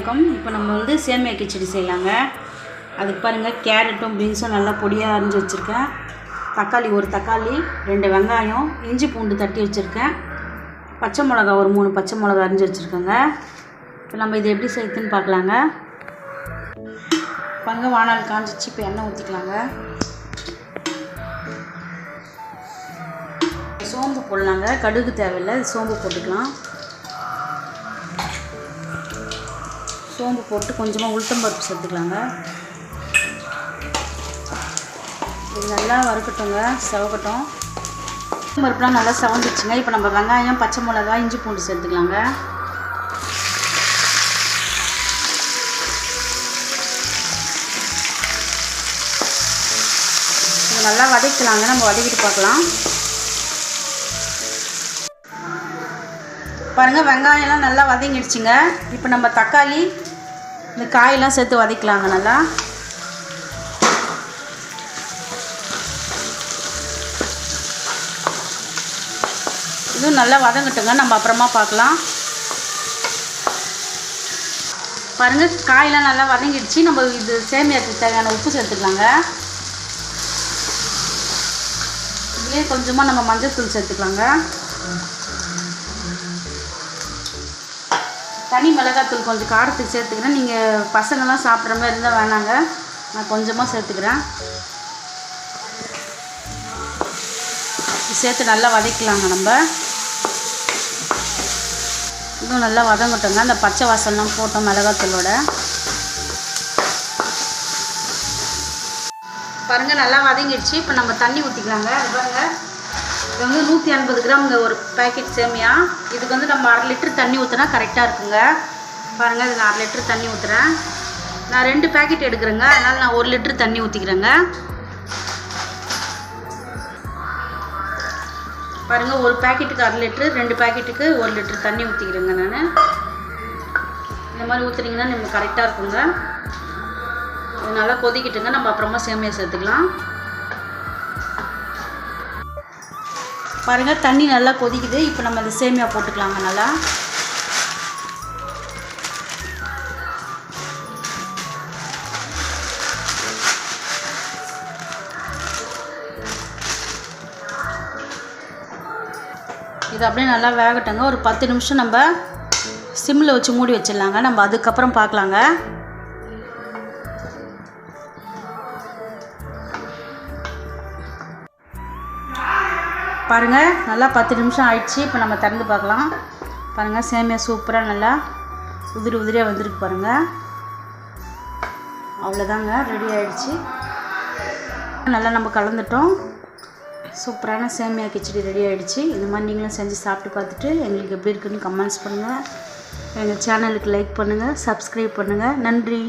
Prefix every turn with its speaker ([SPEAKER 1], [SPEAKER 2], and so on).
[SPEAKER 1] வணக்கம். இப்போ நம்ம வந்து சேமியா கிச்சடி செய்யலாங்க. அதுக்கு பாருங்கள் கேரட்டும் பீன்ஸும் நல்லா பொடியாக அரிஞ்சு வச்சுருக்கேன். தக்காளி ஒரு தக்காளி ரெண்டு வெங்காயம் இஞ்சி பூண்டு தட்டி வச்சுருக்கேன். பச்சை மிளகா ஒரு மூணு பச்சை மிளகா அரிஞ்சு வச்சுருக்கேங்க. இப்போ நம்ம இது எப்படி செய்யுதுன்னு பார்க்கலாங்க. பங்க வானால் காஞ்சிச்சு. இப்போ எண்ணெய் ஊற்றிக்கலாங்க சோம்பு போடலாங்க. கடுகு தேவையில்லை சோம்பு போட்டுக்கலாம். சோம்பு போட்டு கொஞ்சமாக உளுத்தம்பருப்பு சேர்த்துக்கலாங்க. இது நல்லா வறுக்கட்டுங்க செவக்கட்டும். பருப்புலாம் நல்லா செவந்துச்சுங்க இப்போ நம்ம வெங்காயம் பச்சை மிளகா இஞ்சி பூண்டு சேர்த்துக்கலாங்க. இது நல்லா வதக்கலாங்க. நம்ம வதக்கிட்டு பார்க்கலாம். பாருங்கள் வெங்காயம்லாம் நல்லா வதங்கிடுச்சுங்க. இப்போ நம்ம தக்காளி இந்த காயெல்லாம் சேர்த்து வதக்கலாங்க நல்லா. இதுவும் நல்லா வதங்கட்டுங்க. நம்ம அப்புறமா பார்க்கலாம். பாருங்கள் காயெல்லாம் நல்லா வதங்கிடுச்சு. நம்ம இது சேமியாத்துக்கு தேவையான உப்பு சேர்த்துக்கலாங்க. இதுலேயே கொஞ்சமாக நம்ம மஞ்சள் தூள் சேர்த்துக்கலாங்க. தனி மிளகாத்தூள் கொஞ்சம் காரத்துக்கு சேர்த்துக்கிறேன். நீங்கள் பசங்கள்லாம் சாப்பிட்ற மாதிரி இருந்தால் வேணாங்க. நான் கொஞ்சமாக சேர்த்துக்கிறேன். சேர்த்து நல்லா வதக்கலாங்க நம்ம. இன்னும் நல்லா வதங்கட்டோங்க. அந்த பச்சை வாசல்லாம் போட்டோம் மிளகாத்தூளோட. பாருங்கள் நல்லா வதங்கிடுச்சு. இப்போ நம்ம தண்ணி ஊற்றிக்கலாங்க பாருங்கள் இது வந்து நூற்றி ஐம்பது கிராம்ங்க ஒரு பேக்கெட் சேமியா. இதுக்கு வந்து நம்ம அரை லிட்டர் தண்ணி ஊற்றினா கரெக்டாக இருக்குங்க. பாருங்கள் இது நான் அரை லிட்டர் தண்ணி ஊற்றுறேன் நான் ரெண்டு பேக்கெட் எடுக்கிறேங்க. அதனால் நான் ஒரு லிட்டர் தண்ணி ஊற்றிக்கிறேங்க பாருங்கள் ஒரு பேக்கெட்டுக்கு அரை லிட்ரு ரெண்டு பேக்கெட்டுக்கு ஒரு லிட்டர் தண்ணி ஊற்றிக்கிறேங்க நான். இந்த மாதிரி ஊற்றுனீங்கன்னா நம்ம கரெக்டாக இருக்குங்க. இது நல்லா கொதிக்கிட்டுங்க. நம்ம அப்புறமா சேமியா சேர்த்துக்கலாம். பாருங்கள் தண்ணி நல்லா கொதிக்குது. இப்போ நம்ம இந்த சேமியா போட்டுக்கலாங்க நல்லா. இது அப்படியே நல்லா வேகட்டங்க. ஒரு பத்து நிமிஷம் நம்ம சிம்மில் வச்சு மூடி வச்சிடலாங்க. நம்ம அதுக்கப்புறம் பார்க்கலாங்க. பாருங்கள் நல்லா பத்து நிமிஷம் ஆயிடுச்சு. இப்போ நம்ம திறந்து பார்க்கலாம். பாருங்கள் சேமியா சூப்பராக நல்லா உதிரி உதிரியாக வந்திருக்கு பாருங்கள் அவ்வளோதாங்க ரெடி ஆயிடுச்சு. நல்லா நம்ம கலந்துட்டோம். சூப்பரான சேமியா கிச்சடி ரெடி ஆகிடுச்சு இந்த மாதிரி நீங்களும் செஞ்சு சாப்பிட்டு பார்த்துட்டு எங்களுக்கு எப்படி இருக்குன்னு கமெண்ட்ஸ் பண்ணுங்கள் எங்கள் சேனலுக்கு லைக் பண்ணுங்கள் சப்ஸ்கிரைப் பண்ணுங்கள் நன்றி.